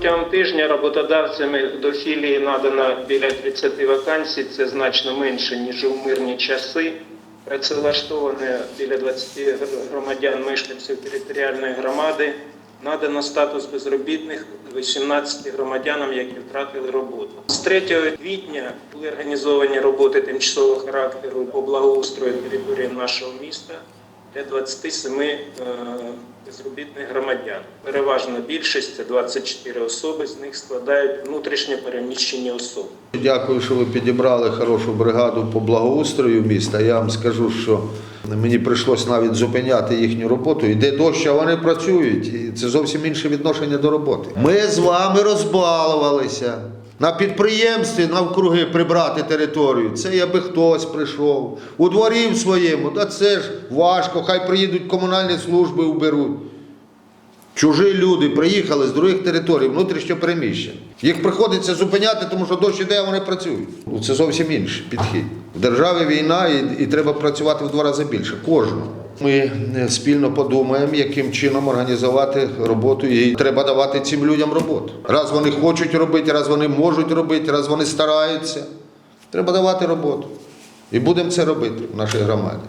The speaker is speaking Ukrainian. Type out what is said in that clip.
Протягом тижня роботодавцями до філії надано біля 30 вакансій, це значно менше, ніж у мирні часи. Працевлаштовано біля 20 громадян мешканців територіальної громади. Надано статус безробітних 18 громадянам, які втратили роботу. З 3 квітня були організовані роботи тимчасового характеру по благоустрою території нашого міста для 27 е, безробітних громадян. Переважно більшість це 24 особи, з них складають внутрішньо переміщені особи. Дякую, що ви підібрали хорошу бригаду по благоустрою міста. Я вам скажу, що мені прийшлось навіть зупиняти їхню роботу. Іде дощ, а вони працюють. І це зовсім інше відношення до роботи. Ми з вами розбалувалися. На підприємстві навкруги прибрати територію. Це аби хтось прийшов. У дворі в своєму, та це ж важко, хай приїдуть комунальні служби уберуть. Чужі люди приїхали з других територій, внутрішньо переміщені. Їх приходиться зупиняти, тому що дощ іде, вони працюють. Ну, Це зовсім інший підхід. В державі війна і, і треба працювати в два рази більше. Кожного. Ми е, спільно подумаємо, яким чином організувати роботу, і треба давати цим людям роботу. Раз вони хочуть робити, раз вони можуть робити, раз вони стараються. Треба давати роботу. І будемо це робити в нашій громаді.